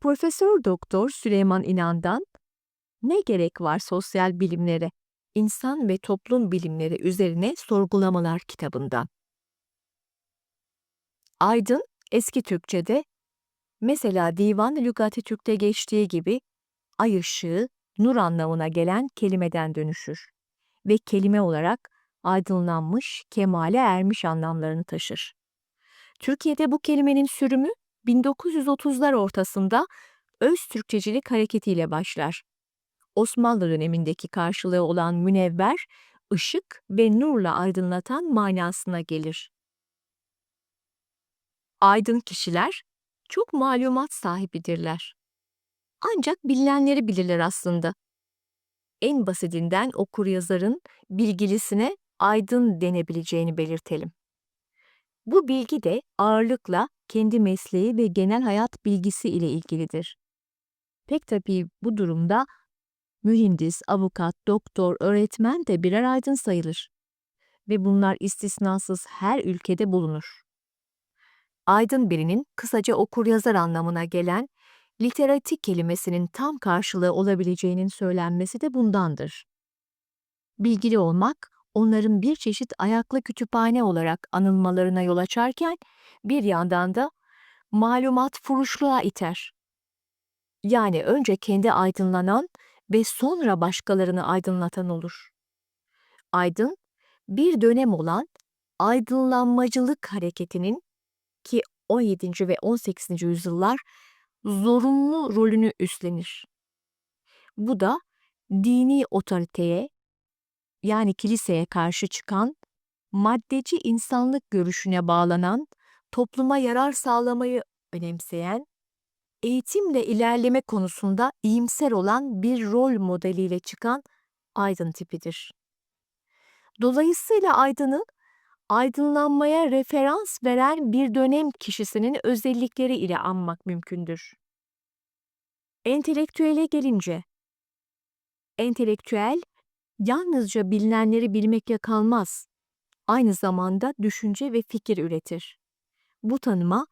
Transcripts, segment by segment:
Profesör Doktor Süleyman İnan'dan Ne Gerek Var Sosyal Bilimlere, İnsan ve Toplum Bilimleri üzerine sorgulamalar kitabından. Aydın, eski Türkçe'de, mesela Divan Lügati Türk'te geçtiği gibi, ay ışığı, nur anlamına gelen kelimeden dönüşür ve kelime olarak aydınlanmış, kemale ermiş anlamlarını taşır. Türkiye'de bu kelimenin sürümü 1930'lar ortasında öz Türkçecilik hareketiyle başlar. Osmanlı dönemindeki karşılığı olan münevver, ışık ve nurla aydınlatan manasına gelir. Aydın kişiler çok malumat sahibidirler. Ancak bilinenleri bilirler aslında. En basitinden okur-yazarın bilgilisine aydın denebileceğini belirtelim. Bu bilgi de ağırlıkla kendi mesleği ve genel hayat bilgisi ile ilgilidir. Pek tabii bu durumda mühendis, avukat, doktor, öğretmen de birer aydın sayılır. Ve bunlar istisnasız her ülkede bulunur. Aydın birinin kısaca okur-yazar anlamına gelen literatik kelimesinin tam karşılığı olabileceğinin söylenmesi de bundandır. Bilgili olmak, onların bir çeşit ayaklı kütüphane olarak anılmalarına yol açarken, bir yandan da malumat furuşluğa iter. Yani önce kendi aydınlanan ve sonra başkalarını aydınlatan olur. Aydın, bir dönem olan aydınlanmacılık hareketinin ki 17. ve 18. yüzyıllar zorunlu rolünü üstlenir. Bu da dini otoriteye yani kiliseye karşı çıkan maddeci insanlık görüşüne bağlanan, topluma yarar sağlamayı önemseyen, eğitimle ilerleme konusunda iyimser olan bir rol modeliyle çıkan aydın tipidir. Dolayısıyla aydını aydınlanmaya referans veren bir dönem kişisinin özellikleri ile anmak mümkündür. Entelektüele gelince, entelektüel yalnızca bilinenleri bilmekle kalmaz. Aynı zamanda düşünce ve fikir üretir. Bu tanıma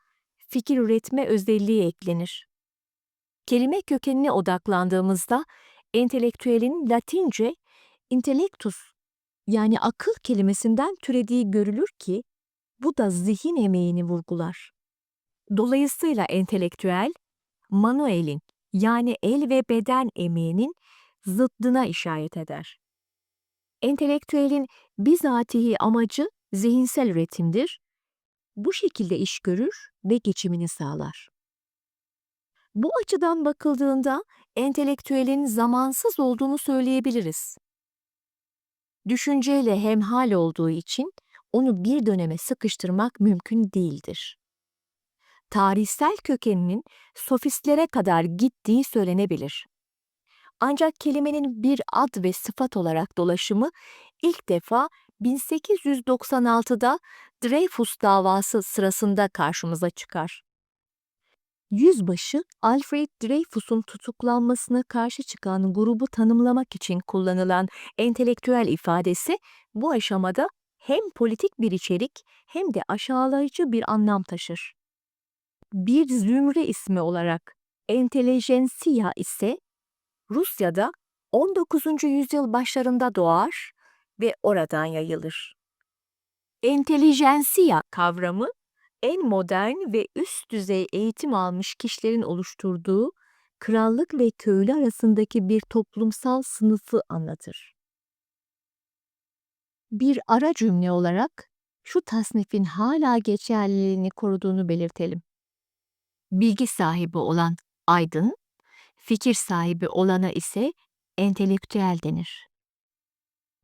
fikir üretme özelliği eklenir. Kelime kökenine odaklandığımızda entelektüelin Latince intellectus yani akıl kelimesinden türediği görülür ki bu da zihin emeğini vurgular. Dolayısıyla entelektüel, manuelin yani el ve beden emeğinin zıddına işaret eder. Entelektüelin bizatihi amacı zihinsel üretimdir. Bu şekilde iş görür ve geçimini sağlar. Bu açıdan bakıldığında entelektüelin zamansız olduğunu söyleyebiliriz. Düşünceyle hemhal olduğu için onu bir döneme sıkıştırmak mümkün değildir. Tarihsel kökeninin sofistlere kadar gittiği söylenebilir. Ancak kelimenin bir ad ve sıfat olarak dolaşımı ilk defa 1896'da Dreyfus davası sırasında karşımıza çıkar. Yüzbaşı Alfred Dreyfus'un tutuklanmasına karşı çıkan grubu tanımlamak için kullanılan entelektüel ifadesi bu aşamada hem politik bir içerik hem de aşağılayıcı bir anlam taşır. Bir zümre ismi olarak entelejensiya ise Rusya'da 19. yüzyıl başlarında doğar ve oradan yayılır. Entelijensiya kavramı en modern ve üst düzey eğitim almış kişilerin oluşturduğu krallık ve köylü arasındaki bir toplumsal sınıfı anlatır. Bir ara cümle olarak şu tasnifin hala geçerliliğini koruduğunu belirtelim. Bilgi sahibi olan aydın, fikir sahibi olana ise entelektüel denir.